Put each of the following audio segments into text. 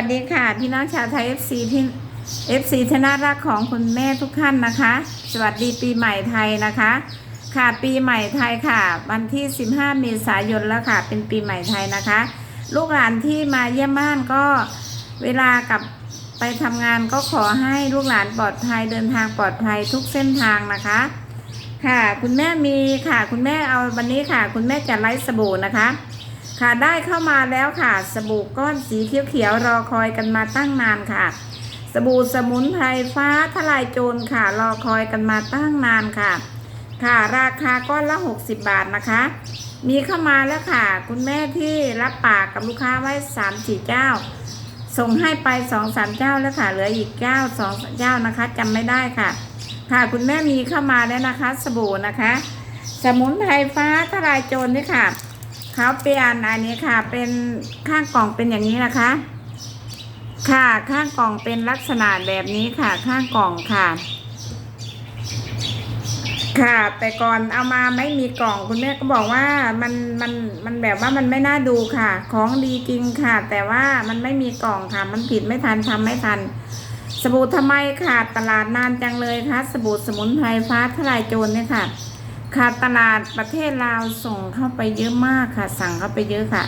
วัสดีค่ะ พี่น้องชาวไทย FC ที่ FC ทนารักของคุณแม่ทุกท่านนะคะ สวัสดีปีใหม่ไทยนะคะ ค่ะปีใหม่ไทยค่ะ วันที่ 15 เมษายนแล้วค่ะ เป็นปีใหม่ไทยนะคะ ลูกหลานที่มาเยี่ยมบ้านก็เวลากลับไปทำงานก็ขอให้ลูกหลานปลอดภัยเดินทางปลอดภัยทุกเส้นทางนะคะ ค่ะ คุณแม่มีค่ะ คุณแม่เอาวันนี้ค่ะ คุณแม่จะไลฟ์สบู่นะคะ ค่ะได้เข้ามาแล้วค่ะ สบู่ก้อนสีเขียวๆรอคอยกันมาตั้งนานค่ะ สบู่สมุนไพรฟ้าทลายโจรค่ะ รอคอยกันมาตั้งนานค่ะ ค่ะราคาก้อนละ 60 บาทนะคะ มีเข้ามาแล้วค่ะ คุณแม่ที่รับปากกับลูกค้าไว้3 4เจ้า ส่งให้ไป 2 3 เจ้าแล้วค่ะ เหลืออีกเจ้า2เจ้านะคะจำไม่ได้ค่ะ ค่ะคุณแม่มีเข้ามาแล้วนะคะ สบู่นะคะ สมุนไพรฟ้าทลายโจรนี่ค่ะ ขาเปลี่ยนอันนี้ค่ะ เป็นข้างกล่องเป็นอย่างนี้นะคะ ค่ะข้างกล่องเป็นลักษณะแบบนี้ค่ะ ข้างกล่องค่ะ ค่ะ แต่ก่อนเอามาไม่มีกล่องคุณแม่ก็บอกว่ามันมันมันแบบว่ามันไม่น่าดูค่ะ ของดีจริงค่ะ แต่ว่ามันไม่มีกล่องค่ะ มันผิดไม่ทันทำไม่ทัน สบู่ทำไมขาดตลาดนานจังเลยคะสบู่สมุนไพรฟ้าทลายโจรเนี่ยค่ะ ขาดตลาดประเทศลาวส่งเข้าไปเยอะมากค่ะ สั่งเข้าไปเยอะค่ะ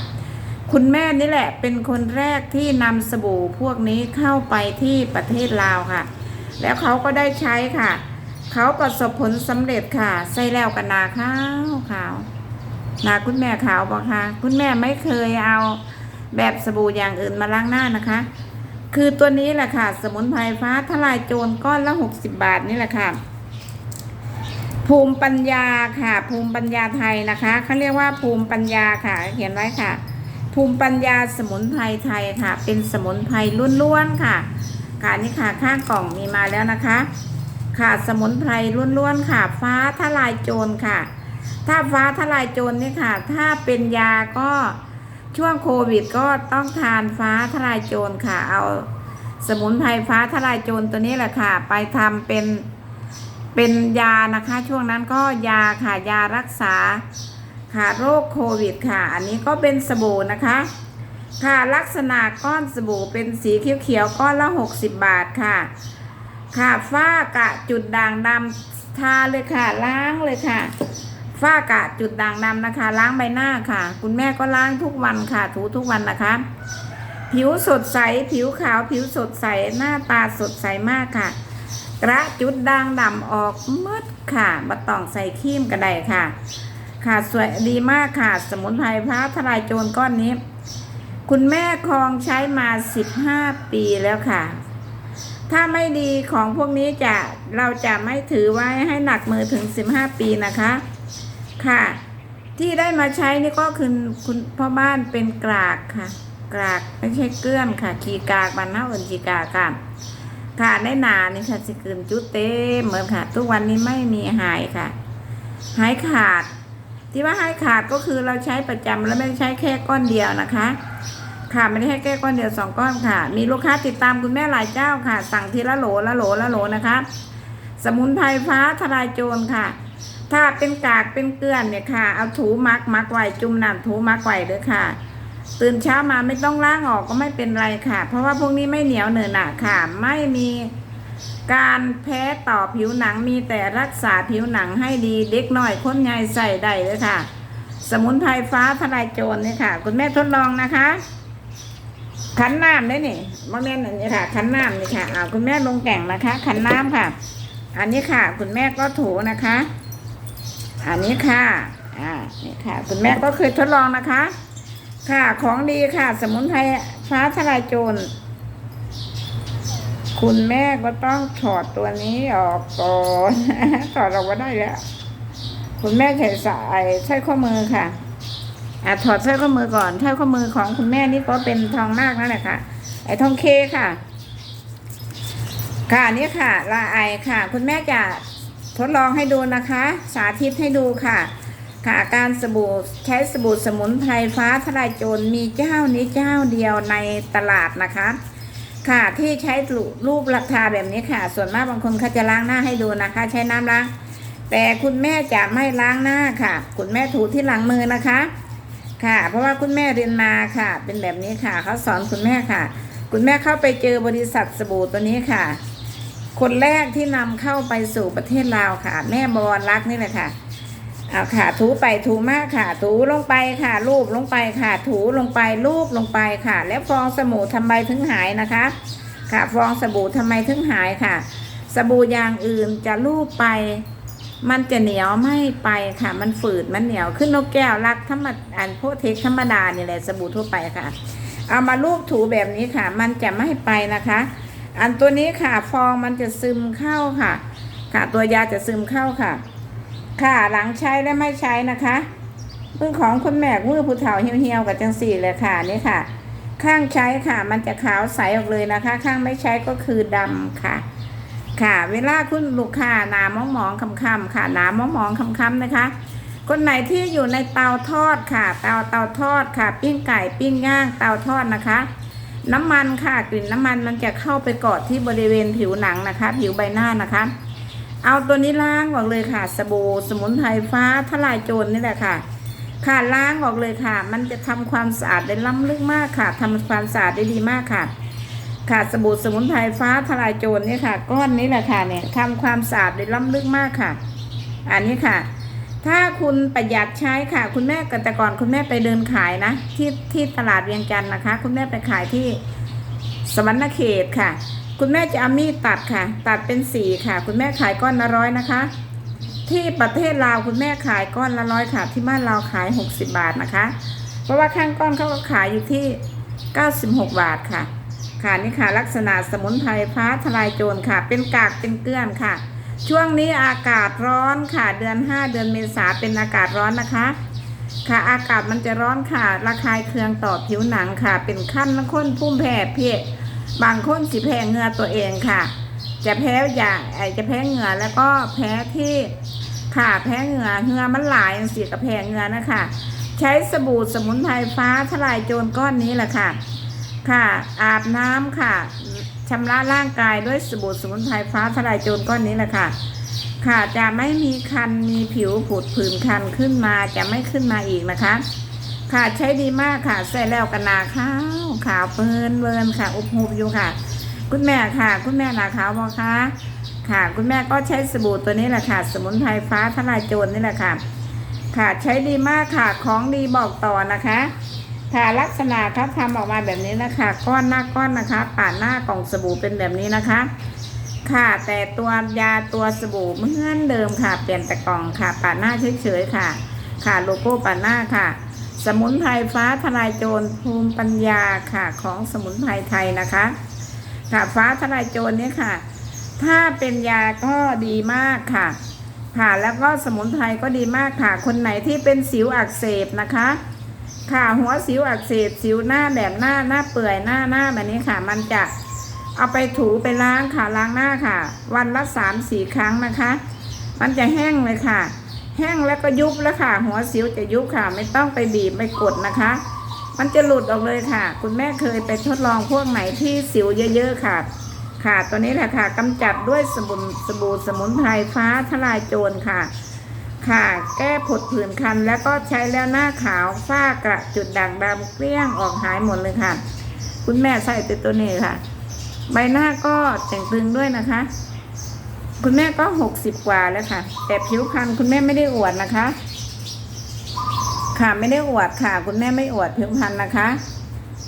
คุณแม่นี่แหละเป็นคนแรกที่นำสบู่พวกนี้เข้าไปที่ประเทศลาวค่ะ แล้วเขาก็ได้ใช้ค่ะ เขาประสบผลสำเร็จค่ะ ใส่แล้วกันนาขาวขาวนาคุณแม่ขาวบอกค่ะ คุณแม่ไม่เคยเอาแบบสบู่อย่างอื่นมาล้างหน้านะคะ คือตัวนี้แหละค่ะ สมุนไพรฟ้าทลายโจรก้อนละหกสิบบาทนี่แหละค่ะ ภูมิปัญญาค่ะ ภูมิปัญญาไทยนะคะเขาเรียกว่าภูมิปัญญาค่ะ เขียนไว้ค่ะ ภูมิปัญญาสมุนไพรไทยค่ะ เป็นสมุนไพรล้วนๆค่ะ ค่ะนี่ค่ะข้างกล่องมีมาแล้วนะคะ ค่ะสมุนไพรล้วนๆค่ะ ฟ้าทลายโจรค่ะ ถ้าฟ้าทลายโจรนี่ค่ะ ถ้าเป็นยาก็ช่วงโควิดก็ต้องทานฟ้าทลายโจรค่ะ เอาสมุนไพรฟ้าทลายโจรตัวนี้แหละค่ะ ไปทำเป็น เป็นยานะคะช่วงนั้นก็ยาค่ะยารักษาค่ะโรคโควิดค่ะ อันนี้ก็เป็นสบู่นะคะ ค่ะลักษณะก้อนสบู่เป็นสีเขียวๆก้อนละ 60 บาทค่ะ ค่ะฝ้ากระจุดด่างดำทาเลยค่ะ ล้างเลยค่ะฝ้ากระจุดด่างดำนะคะ ล้างใบหน้าค่ะ คุณแม่ก็ล้างทุกวันค่ะ ถูทุกวันนะคะ ผิวสดใส ผิวขาว ผิวสดใส หน้าตาสดใสมากค่ะ กระจุดด่างดำออกมืดค่ะมาต้องใส่ครีมกระไดค่ะ ค่ะสวยดีมากค่ะ สมุนไพรพระทลายโจรก้อนนี้ คุณแม่คลองใช้มา 15 ปีแล้วค่ะ ถ้าไม่ดีของพวกนี้จะเราจะไม่ถือไว้ให้หนักมือถึง 15 ปีนะคะ ค่ะ ที่ได้มาใช้นี่ก็คือคุณพ่อบ้านเป็นกรากค่ะ กรากไม่ใช่เกลื่อนค่ะขีกากบันเน่าอื่นขีกากค่ะ ค่ะได้นานี่ค่ะสิคืนจุดเต็มเหมือนค่ะ ทุกวันนี้ไม่มีหายค่ะ หายขาด ที่ว่าหายขาดก็คือเราใช้ประจำแล้วไม่ใช้แค่ก้อนเดียวนะคะ ค่ะไม่ได้ให้แค่ก้อนเดียวสองก้อนค่ะ มีลูกค้าติดตามคุณแม่หลายเจ้าค่ะ สั่งทีละโหลละโหลละโหลนะคะ สมุนไพรฟ้าทลายโจรค่ะ ถ้าเป็นกากเป็นเกลือนเนี่ยค่ะ เอาถูมักมักไว้จุ่มน้ำถูมักไว้เลยค่ะ ตื่นเช้ามาไม่ต้องล้างออกก็ไม่เป็นไรค่ะ เพราะว่าพวกนี้ไม่เหนียวเหนอะหนะค่ะ ไม่มีการแพ้ต่อผิวหนังมีแต่รักษาผิวหนังให้ดีเด็กน้อยคนใหญ่ใส่ได้เลยค่ะ สมุนไพรฟ้าทลายโจรนี่ค่ะ คุณแม่ทดลองนะคะ ขันน้ำได้นี่มะเม่นอันนี้ค่ะ ขันน้ำนี่ค่ะเอาคุณแม่ลงแก่งนะคะ ขันน้ำค่ะ อันนี้ค่ะ คุณแม่ก็ถูนะคะ อันนี้ค่ะอ่านี่ค่ะ คุณแม่ก็เคยทดลองนะคะ ค่ะของดีค่ะ สมุนไพรฟ้าทลายโจร คุณแม่ก็ต้องถอดตัวนี้ออกก่อนถอดออกมาได้แล้ว คุณแม่ใส่สายใช้ข้อมือค่ะอะถอดสร้อยข้อมือก่อนสร้อยข้อมือของคุณแม่นี่ก็เป็นทองมากนั่นแหละค่ะ ไอ้ทองเคค่ะ ค่ะนี่ค่ะลาไอค่ะ คุณแม่จะทดลองให้ดูนะคะ สาธิตให้ดูค่ะ ค่ะการสบู่ใช้สบู่สมุนไพรฟ้าทลายโจรมีเจ้านี้เจ้าเดียวในตลาดนะคะ ค่ะที่ใช้รูปราคาแบบนี้ค่ะ ส่วนมากบางคนเขาจะล้างหน้าให้ดูนะคะ ใช้น้ำล้าง แต่คุณแม่จะไม่ล้างหน้าค่ะ คุณแม่ถูที่หลังมือนะคะ ค่ะ เพราะว่าคุณแม่เรียนมาค่ะ เป็นแบบนี้ค่ะเขาสอนคุณแม่ค่ะ คุณแม่เข้าไปเจอบริษัทสบู่ตัวนี้ค่ะ คนแรกที่นำเข้าไปสู่ประเทศลาวค่ะ แม่บวรรักนี่แหละค่ะ เอาค่ะถูไปถูมากค่ะ ถูลงไปค่ะ รูปลงไปค่ะ ถูลงไปรูปลงไปค่ะ แล้วฟองสบู่ทำไมถึงหายนะคะ ค่ะฟองสบู่ทำไมถึงหายค่ะ สบู่อย่างอื่นจะรูปไป มันจะเหนียวไม่ไปค่ะ มันฝืดมันเหนียวขึ้นนกแก้วรักธรรมอันโพเทคธรรมดานี่แหละสบู่ทั่วไปค่ะ เอามาลูบถูแบบนี้ค่ะ มันจะไม่ไปนะคะ อันตัวนี้ค่ะ ฟองมันจะซึมเข้าค่ะ ค่ะตัวยาจะซึมเข้าค่ะ ค่ะหลังใช้และไม่ใช้นะคะมือของคุณแม่มือผู้เฒ่าเหี่ยวๆกับจังสี่เลยค่ะนี่ค่ะ ข้างใช้ค่ะ มันจะขาวใสออกเลยนะคะ ข้างไม่ใช้ก็คือดำค่ะ ค่ะ เวลาคุณลูกค้าหนามองมองๆคำคำๆค่ะหนามองมองๆคำคำๆนะคะคนไหนที่อยู่ในเตาทอดค่ะ เตาเตาทอดค่ะ ปิ้งไก่ปิ้งย่างเตาทอดนะคะ น้ำมันค่ะกลิ่นน้ำมันมันจะเข้าไปเกาะที่บริเวณผิวหนังนะคะ ผิวใบหน้านะคะ เอาตัวนี้ล้างออกเลยค่ะ สบู่สมุนไพรฟ้าทลายโจรนี่แหละค่ะ ค่ะล้างออกเลยค่ะ มันจะทำความสะอาดได้ล้ำลึกมากค่ะทำความสะอาดได้ดีมากค่ะ ค่ะสบู่สมุนไพรฟ้าทลายโจรนี่ค่ะ ก้อนนี้แหละค่ะเนี่ยทำความสะอาดได้ล้ำลึกมากค่ะ อันนี้ค่ะ ถ้าคุณประหยัดใช้ค่ะ คุณแม่กันแต่ก่อนคุณแม่ไปเดินขายนะที่ที่ตลาดเวียงจันทร์นะคะ คุณแม่ไปขายที่สวรรณเขตค่ะ คุณแม่จะเอามีดตัดค่ะ ตัดเป็นสีค่ะ คุณแม่ขายก้อนละร้อยนะคะ ที่ประเทศลาวคุณแม่ขายก้อนละร้อยค่ะ ที่บ้านเราขาย 60 บาทนะคะ เพราะว่าข้างก้อนเขาก็ขายอยู่ที่ 96 บาทค่ะ ค่ะนี่ค่ะ ลักษณะสมุนไพรฟ้าทลายโจรค่ะ เป็นกากเป็นเกลื่อนค่ะ ช่วงนี้อากาศร้อนค่ะ เดือน 5 เดือนเมษาเป็นอากาศร้อนนะคะ ค่ะอากาศมันจะร้อนค่ะ ระคายเคืองต่อผิวหนังค่ะ เป็นขั้นละคนพุ่มแพ้เพีย บางคนสิแพ้เหงื่อตัวเองค่ะ จะแพ้อย่างไอจะแพ้เหงื่อแล้วก็แพ้ที่ค่ะแพ้เหงื่อเหงื่อมันหลายอย่างสีกับแพ้เหงื่อนะคะ ใช้สบู่สมุนไพรฟ้าทลายโจรก้อนนี้แหละค่ะ ค่ะ อาบน้ำค่ะชำระร่างกายด้วยสบู่สมุนไพรฟ้าทลายโจรก้อนนี้แหละค่ะ ค่ะจะไม่มีคันมีผิวผุดผื่นคันขึ้นมาจะไม่ขึ้นมาอีกนะคะ ค่ะใช้ดีมากค่ะใส่แล้วกันนาขาวขาวเปินเวินค่ะอุบหุบอยู่ค่ะ คุณแม่ค่ะ คุณแม่นาขาวบอคะค่ะ คุณแม่ก็ใช้สบู่ตัวนี้แหละค่ะ สมุนไพรฟ้าทลายโจรนี่แหละค่ะ ค่ะใช้ดีมากค่ะของดีบอกต่อนะคะค่ะลักษณะเขาทำออกมาแบบนี้นะคะ ก้อนหน้าก้อนนะคะป่าหน้ากล่องสบู่เป็นแบบนี้นะคะ ค่ะแต่ตัวยาตัวสบู่เหมือนเดิมค่ะ เปลี่ยนแต่กล่องค่ะป่าหน้าเฉยๆค่ะ ค่ะโลโก้ป่าหน้าค่ะ สมุนไพรฟ้าทลายโจรภูมิปัญญาค่ะของสมุนไพรไทยนะคะ ค่ะฟ้าทลายโจรเนี่ยค่ะ ถ้าเป็นยาก็ดีมากค่ะ ค่ะแล้วก็สมุนไพรก็ดีมากค่ะ คนไหนที่เป็นสิวอักเสบนะคะ ค่ะหัวสิวอักเสบสิวหน้าแบบหน้าหน้าเปื่อยหน้าหน้าแบบนี้ค่ะ มันจะเอาไปถูไปล้างค่ะล้างหน้าค่ะ วันละสามสี่ครั้งนะคะ มันจะแห้งเลยค่ะ แห้งแล้วก็ยุบแล้วค่ะ หัวสิวจะยุบค่ะ ไม่ต้องไปบีบไปกดนะคะ มันจะหลุดออกเลยค่ะ คุณแม่เคยไปทดลองพวกไหนที่สิวเยอะๆค่ะ ค่ะตัวนี้แหละค่ะกำจัดด้วยสมุนสบู่สมุนไพรฟ้าทลายโจรค่ะ ค่ะ แก้ผดผื่นคันแล้วก็ใช้แล้วหน้าขาวฝ้ากระจุดด่างดำเกลี้ยงออกหายหมดเลยค่ะ คุณแม่ใส่ตัวนี้ค่ะ ใบหน้าก็แต่งตึงด้วยนะคะ คุณแม่ก็หกสิบกว่าแล้วค่ะ แต่ผิวพรรณคุณแม่ไม่ได้อวดนะคะ ค่ะไม่ได้อวดค่ะ คุณแม่ไม่อวดผิวพรรณนะคะ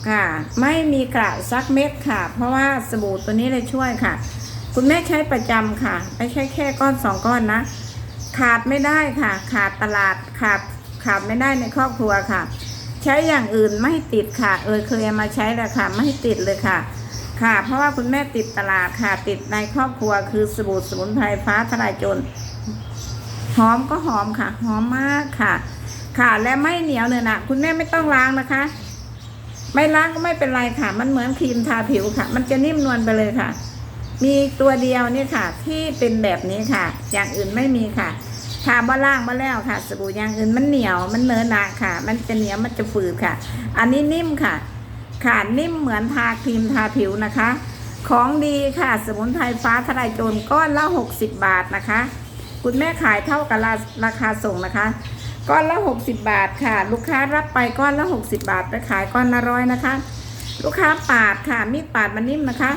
ค่ะ ไม่มีกระซักเม็ดค่ะ เพราะว่าสบู่ตัวนี้เลยช่วยค่ะ คุณแม่ใช้ประจำค่ะ ไม่ใช่แค่ก้อนสองก้อนนะ ขาดไม่ได้ค่ะ ขาดตลาดขาดขาดไม่ได้ในครอบครัวค่ะ ใช้อย่างอื่นไม่ติดค่ะ เออเคยมาใช้แล้วค่ะ ไม่ติดเลยค่ะ ค่ะ เพราะว่าคุณแม่ติดตลาดค่ะ ติดในครอบครัวคือสบู่สมุนไพรฟ้าทลายโจรหอมก็หอมค่ะ หอมมากค่ะ ค่ะและไม่เหนียวเนยนะคุณแม่ไม่ต้องล้างนะคะ ไม่ล้างก็ไม่เป็นไรค่ะ มันเหมือนครีมทาผิวค่ะ มันจะนิ่มนวลไปเลยค่ะ มีตัวเดียวนี่ค่ะ ที่เป็นแบบนี้ค่ะ อย่างอื่นไม่มีค่ะทาบ้าล่างบ้าแล้วค่ะ สบู่อย่างอื่นมันเหนียวมันเนื้อหนาค่ะ มันจะเหนียวมันจะฝืดค่ะ อันนี้นิ่มค่ะ ค่ะนิ่มเหมือนทาครีมทาผิวนะคะ ของดีค่ะ สมุนไพรฟ้าทลายโจรก้อนละ 60 บาทนะคะ คุณแม่ขายเท่ากับราราคาส่งนะคะ ก้อนละ 60 บาทค่ะ ลูกค้ารับไปก้อนละ 60 บาท ไปขายก้อนละร้อยนะคะ ลูกค้าปาดค่ะ มีดปาดมันนิ่มนะคะ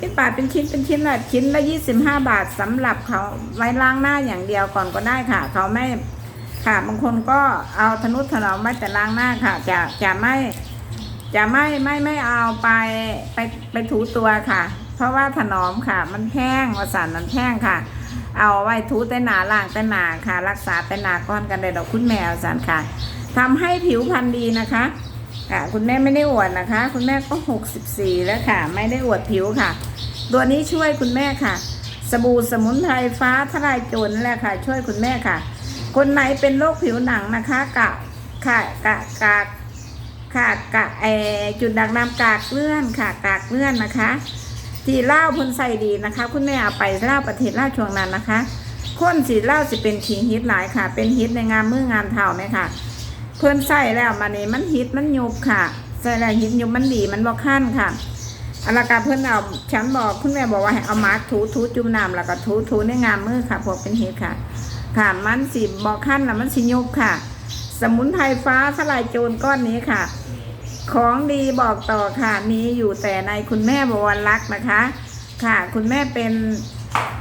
มีดปาดเป็นชิ้นเป็นชิ้นละชิ้นละยี่สิบห้าบาทสำหรับเขาไว้ล้างหน้าอย่างเดียวก่อนก็ได้ค่ะ เขาไม่ค่ะบางคนก็เอาทนุถนอมไว้แต่ล้างหน้าค่ะจะจะไม่ จะไม่ไม่ไม่เอาไปไปไปถูตัวค่ะ เพราะว่าถนอมค่ะ มันแห้งวสานมันแห้งค่ะ เอาไว้ถูแต่หนาล่างแต่หนาค่ะ รักษาแต่หนาก้อนกันเลยดอกคุณแมวสารค่ะทำให้ผิวพรรณดีนะคะค่ะคุณแม่ไม่ได้อวดนะคะ คุณแม่ก็64แล้วค่ะ ไม่ได้อวดผิวค่ะ ตัวนี้ช่วยคุณแม่ค่ะ สบู่สมุนไพรฟ้าทลายโจรนั่นแหละค่ะ ช่วยคุณแม่ค่ะ คนไหนเป็นโรคผิวหนังนะคะกะค่ะกะกะ ค่ะกะเอจุดด่างดำกากเลื่อนค่ะกากเลื่อนนะคะ ที่เล่าพ่นใส่ดีนะคะ คุณแม่เอาไปเล่าประเทศเล่าช่วงนั้นนะคะคนสีเล่าวสิเป็นขีฮิตหลายค่ะ เป็นฮิตในงานมืองานเท่าไหมค่ะ เพื่อนใส่แล้วมานี่มันฮิตมันยุบค่ะใส่แล้วฮิตยุบมันดีมันบอกขั้นค่ะอละกาเพื่อนเอาฉันบอกคุณแม่บอกว่าให้เอามาร์กถูถูจุ่มน้ำแล้วก็ถูถูในงานมือค่ะพวกเป็นฮิตค่ะ ค่ะมันสีบอกขั้นแล้วมันสียุบค่ะ สมุนไพรฟ้าทลายโจรก้อนนี้ค่ะ ของดีบอกต่อค่ะ มีอยู่แต่ในคุณแม่บวรรักษ์นะคะ ค่ะ คุณแม่เป็น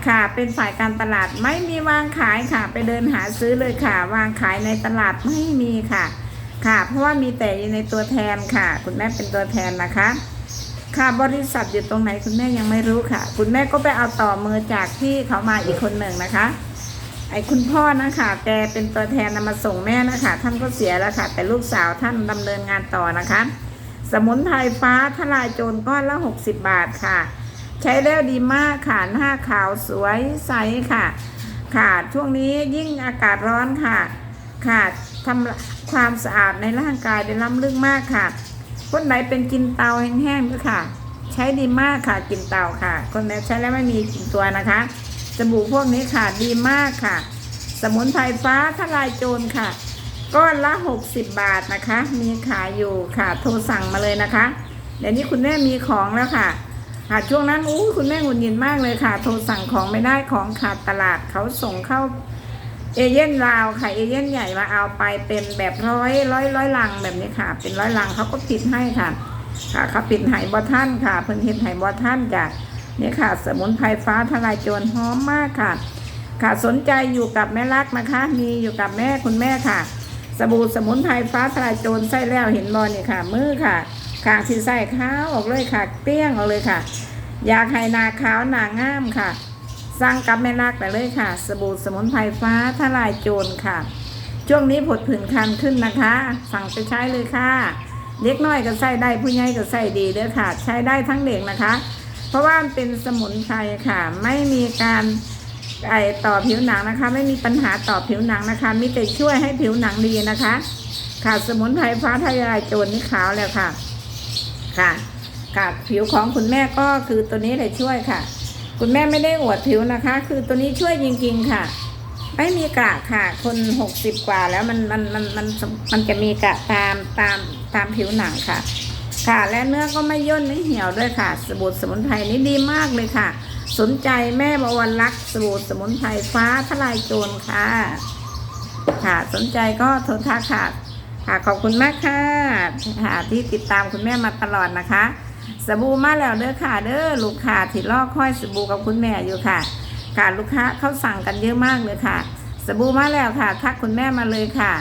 ค่ะ เป็นฝ่ายการตลาดไม่มีวางขายค่ะ ไปเดินหาซื้อเลยค่ะ วางขายในตลาดไม่มีค่ะ ค่ะ เพราะว่ามีแต่อยู่ในตัวแทนค่ะ คุณแม่เป็นตัวแทนนะคะ ค่ะบริษัทอยู่ตรงไหนคุณแม่ยังไม่รู้ค่ะ คุณแม่ก็ไปเอาต่อมือจากที่เขามาอีกคนหนึ่งนะคะ ไอ้คุณพ่อนะคะแกเป็นตัวแทนนำมาส่งแม่นะคะ ท่านก็เสียแล้วค่ะ แต่ลูกสาวท่านดำเนินงานต่อนะคะ สมุนไพรฟ้าทลายโจรก้อนละ 60 บาทค่ะ ใช้แล้วดีมากค่ะหน้าขาวสวยใสค่ะ ค่ะช่วงนี้ยิ่งอากาศร้อนค่ะ ค่ะทำความสะอาดในร่างกายได้ล้ำลึกมากค่ะ คนไหนเป็นกินเตาแห้งๆก็ค่ะ ใช้ดีมากค่ะกินเตาค่ะ คนไหนใช้แล้วไม่มีกลิ่นตัวนะคะ สบู่พวกนี้ค่ะดีมากค่ะ สมุนไพรฟ้าทลายโจรค่ะ ก้อนละ 60 บาทนะคะ มีขายอยู่ค่ะ โทรสั่งมาเลยนะคะ เดี๋ยวนี้คุณแม่มีของแล้วค่ะค่ะช่วงนั้นอู้คุณแม่หงุดหงิดมากเลยค่ะ โทรสั่งของไม่ได้ของขาดตลาดเขาส่งเข้าเอเย่นลาวค่ะเอเย่นใหญ่มาเอาไปเป็นแบบร้อยร้อยร้อยลังแบบนี้ค่ะ เป็นร้อยลังเขาก็ปิดให้ค่ะ ค่ะเขาปิดไหบอท่านค่ะ เพิ่นเห็นไหบอท่านจ้ะ นี่ค่ะ สมุนไพรฟ้าทลายโจรหอมมากค่ะ ค่ะสนใจอยู่กับแม่รักนะคะ มีอยู่กับแม่คุณแม่ค่ะ สบู่สมุนไพรฟ้าทลายโจรใส่แล้วเห็นบอนี่ค่ะ มือค่ะขางที่ใส่ขาวออกเลยค่ะเปี้ยงออกเลยค่ะ อยากให้นาขาวหนางามค่ะสั่งกับแม่รักได้เลยค่ะ สบู่สมุนไพรฟ้าทลายโจรค่ะ ช่วงนี้ผดผื่นคันขึ้นนะคะ สั่งไปใช้เลยค่ะเด็กน้อยก็ใส่ได้ผู้ใหญ่ก็ใส่ดีเด้อค่ะ ใช้ได้ทั้งเด็กนะคะ ราะว่ามันเป็นสมุนไพรค่ะ ไม่มีการไอต่อผิวหนังนะคะ ไม่มีปัญหาต่อผิวหนังนะคะ มีแต่ช่วยให้ผิวหนังดีนะคะ ค่ะสมุนไพรฟ้าทลายโจรนี่ขาวแล้วค่ะ ค่ะค่ะผิวของคุณแม่ก็คือตัวนี้เลยช่วยค่ะ คุณแม่ไม่ได้อวดผิวนะคะ คือตัวนี้ช่วยจริงๆค่ะ ไม่มีกระค่ะ คนหกสิบกว่าแล้วมันมันมันมันมันจะมีกระตามตามตามผิวหนังค่ะ ค่ะ และเนื้อก็ไม่ย่นไม่เหี่ยวด้วยค่ะ สบู่สมุนไพรนี้ดีมากเลยค่ะ สนใจแม่บวรรักษ์สบู่สมุนไพรฟ้าทลายโจรค่ะ ค่ะสนใจก็โทรทักค่ะค่ะขอบคุณมากค่ะค่ะที่ติดตามคุณแม่มาตลอดนะคะ สบู่มาแล้วเด้อค่ะ เด้อลูกค้าที่รอกค่อยสบู่กับคุณแม่อยู่ค่ะ ค่ะลูกค้าเขาสั่งกันเยอะมากเลยค่ะ สบู่มาแล้วค่ะ ทักคุณแม่มาเลยค่ะ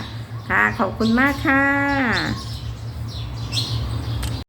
ค่ะ ขอบคุณมากค่ะ